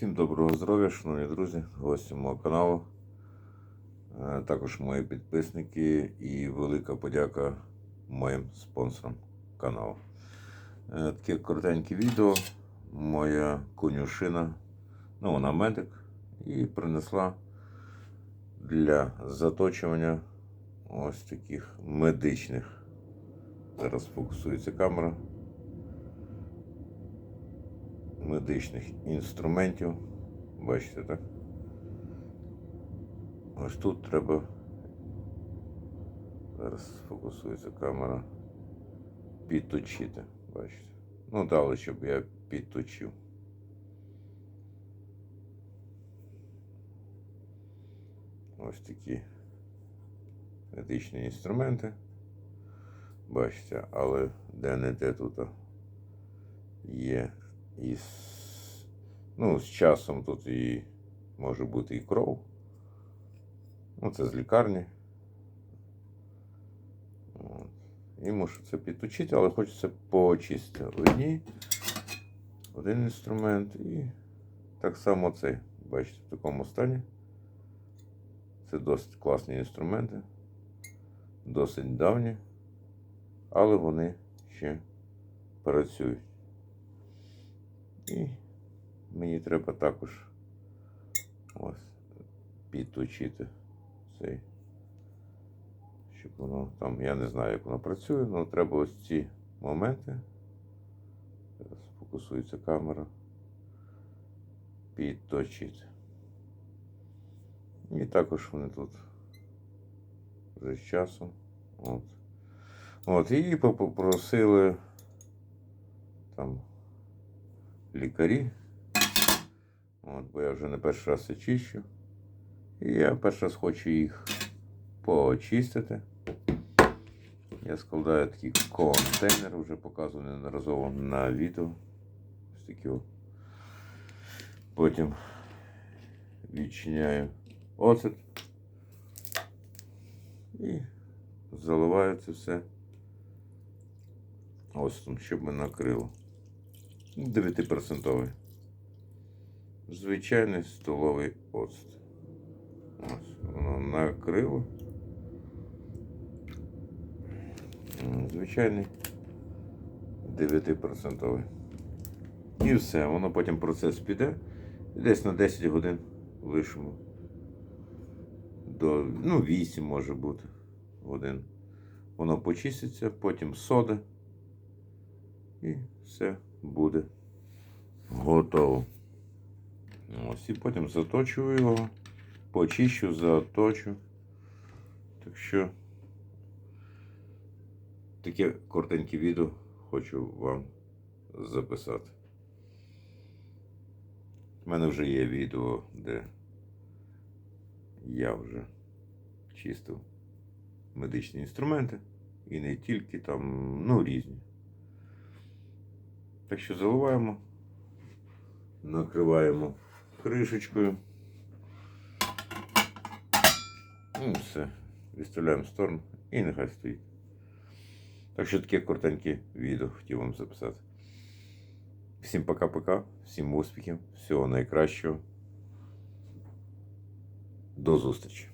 Всім доброго здоров'я, шановні друзі, гості мого каналу. Е, Також мої підписники і велика подяка моїм спонсорам каналу. Е, Таке коротеньке відео. Моя конюшина, ну вона медик, і принесла для заточування ось таких медичних. Зараз фокусується камера. Медичних інструментів. Бачите, так? Ось тут треба. Зараз фокусується камера. Підточити, бачите. Ну, дали, щоб я підточив. Ось такі медичні інструменти. Бачите, але де-не-де тут є і з, ну, з часом тут і може бути і кров. Ну, це з лікарні. І мушу це підточити, але хочеться почистити одні, один інструмент і так само цей. Бачите, в такому стані. Це досить класні інструменти, досить давні, але вони ще працюють. І мені треба також ось підточити цей, щоб воно там, я не знаю, як воно працює, але треба ось ці моменти. Зараз фокусується камера. Підточити. І також вони тут вже з часом. От. От, і попросили там лікарі. От, бо я вже не перший раз це чищу. І я перший раз хочу їх почистити. Я складаю такі контейнери, вже показував неодноразово на відео. Ось такі. от. Потім відчиняю оцет і заливаю це все оцтом, щоб мене накрило. 9%. Звичайний столовий оцт. Ось, воно накрило. Звичайний 9%. І все, воно потім процес піде. Десь на 10 годин лишимо. До, ну, 8 може бути годин. Воно почиститься, потім сода. І все буде готово. Ось і потім заточую його, почищу, заточу. Так що таке коротеньке відео хочу вам записати. У мене вже є відео, де я вже чистив медичні інструменти і не тільки там, ну, різні. Так що заливаємо, накриваємо кришечкою. Ну, все, відставляємо в сторону і нехай стоїть. Так що таке коротеньке відео хотів вам записати. Всім пока-пока, всім успіхів, всього найкращого. До зустрічі!